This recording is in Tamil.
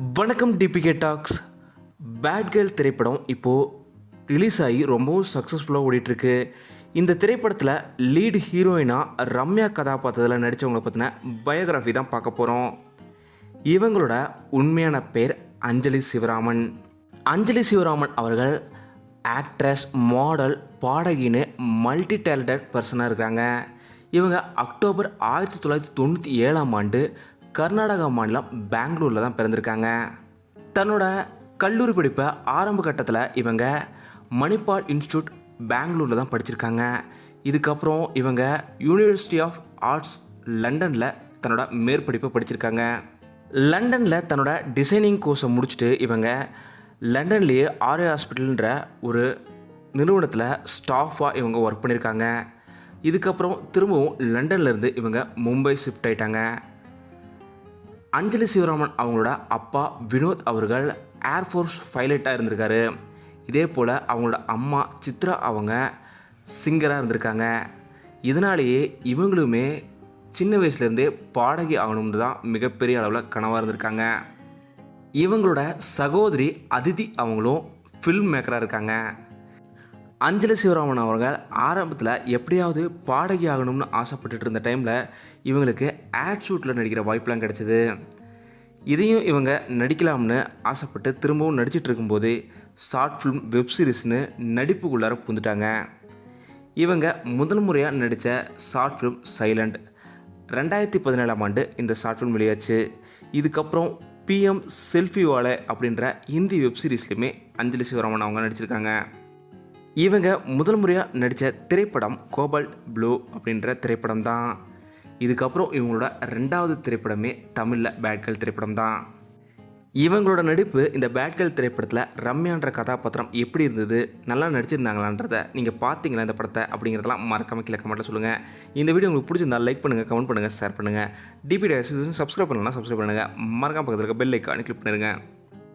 வணக்கம் டிபிகே டாக்ஸ் பேட் கேர்ள் திரைப்படம் இப்போது ரிலீஸ் ஆகி ரொம்பவும் சக்ஸஸ்ஃபுல்லாக ஓடிட்டுருக்கு. இந்த திரைப்படத்தில் லீடு ஹீரோயினாக ரம்யா கதாபாத்திரத்தில் நடித்தவங்களை பற்றின பயோகிராஃபி தான் பார்க்க போகிறோம் இவங்களோட உண்மையான பேர் அஞ்சலி சிவராமன். அஞ்சலி சிவராமன் அவர்கள் ஆக்ட்ரஸ் மாடல் பாடகின்னு மல்டி டேலண்டட் பர்சனாக இருக்காங்க இவங்க அக்டோபர் ஆயிரத்தி தொள்ளாயிரத்தி தொண்ணூற்றி ஏழாம் ஆண்டு கர்நாடகா மாநிலம் பெங்களூரில் தான் பிறந்திருக்காங்க. தன்னோட கல்லூரி படிப்பை ஆரம்ப கட்டத்தில் இவங்க மணிப்பால் இன்ஸ்டியூட் பெங்களூரில் தான் படிச்சிருக்காங்க. இதுக்கப்புறம் இவங்க யூனிவர்சிட்டி ஆஃப் ஆர்ட்ஸ் லண்டனில் தன்னோட மேற்படிப்பை படிச்சிருக்காங்க. லண்டனில் தன்னோட டிசைனிங் கோர்ஸை முடிச்சுட்டு இவங்க லண்டன்லேயே ஆர்ஏ ஹாஸ்பிட்டல்ன்ற ஒரு நிறுவனத்தில் ஸ்டாஃபாக இவங்க ஒர்க் பண்ணியிருக்காங்க இதுக்கப்புறம் திரும்பவும் லண்டன்லேருந்து இவங்க மும்பை ஷிஃப்ட் ஆயிட்டாங்க. அஞ்சலி சிவராமன் அவங்களோட அப்பா வினோத் அவர்கள் ஏர்ஃபோர்ஸ் பைலட்டாக இருந்திருக்காரு. இதே போல் அவங்களோட அம்மா சித்ரா அவங்க சிங்கராக இருந்திருக்காங்க. இதனாலேயே இவங்களுமே சின்ன வயசுலேருந்தே பாடகி ஆகணும்னு தான் மிகப்பெரிய அளவில் கனவாக இருந்திருக்காங்க. இவங்களோட சகோதரி அதிதி அவங்களும் ஃபில்ம் மேக்கராக இருக்காங்க. அஞ்சலி சிவராமன் அவர்கள் ஆரம்பத்தில் எப்படியாவது பாடகி ஆகணும்னு ஆசைப்பட்டுட்டு இருந்த டைமில் இவங்களுக்கு ஆட் ஷூட்டில் நடிக்கிற வாய்ப்பெலாம் கிடச்சிது. இதையும் இவங்க நடிக்கலாம்னு ஆசைப்பட்டு திரும்பவும் நடிச்சிட்டு இருக்கும்போது ஷார்ட் ஃபிலிம் வெப் சீரிஸ்னு நடிப்புக்குள்ளார புகுந்துட்டாங்க. இவங்க முதல் முறையாக நடித்த ஷார்ட் ஃபிலிம் சைலண்ட் ரெண்டாயிரத்தி பதினேழாம் ஆண்டு இந்த ஷார்ட் ஃபிலிம் வெளியாச்சு. இதுக்கப்புறம் பிஎம் செல்ஃபி வாலே அப்படின்ற ஹிந்தி வெப்சீரிஸ்லையுமே அஞ்சலி சிவராமன் அவங்க நடிச்சிருக்காங்க. இவங்க முதல் முறையாக நடித்த திரைப்படம் கோபால்ட் ப்ளூ அப்படின்ற திரைப்படம் தான். இதுக்கப்புறம் இவங்களோட ரெண்டாவது திரைப்படமே தமிழில் பேட்கல் திரைப்படம் தான். இவங்களோட நடிப்பு இந்த பேட்கல் திரைப்படத்தில் ரம்யான்ற கதாபாத்திரம் எப்படி இருந்தது நல்லா நடிச்சிருந்தாங்களான்றத நீங்கள் பார்த்தீங்களா இந்த படத்தை அப்படிங்கிறதெல்லாம் மறக்காம கீழே கமெண்ட்டில் சொல்லுங்கள் இந்த வீடியோ உங்களுக்கு பிடிச்சிருந்தா லைக் பண்ணுங்கள் கமெண்ட் பண்ணுங்கள் ஷேர் பண்ணுங்கள் டிபி சப்ஸ்கிரைப் பண்ணலாம் சப்ஸ்கிரைப் பண்ணுங்கள் மறக்காம பக்கத்தில் இருக்க பெல் ஐக்கானு கிளிக் பண்ணிடுங்க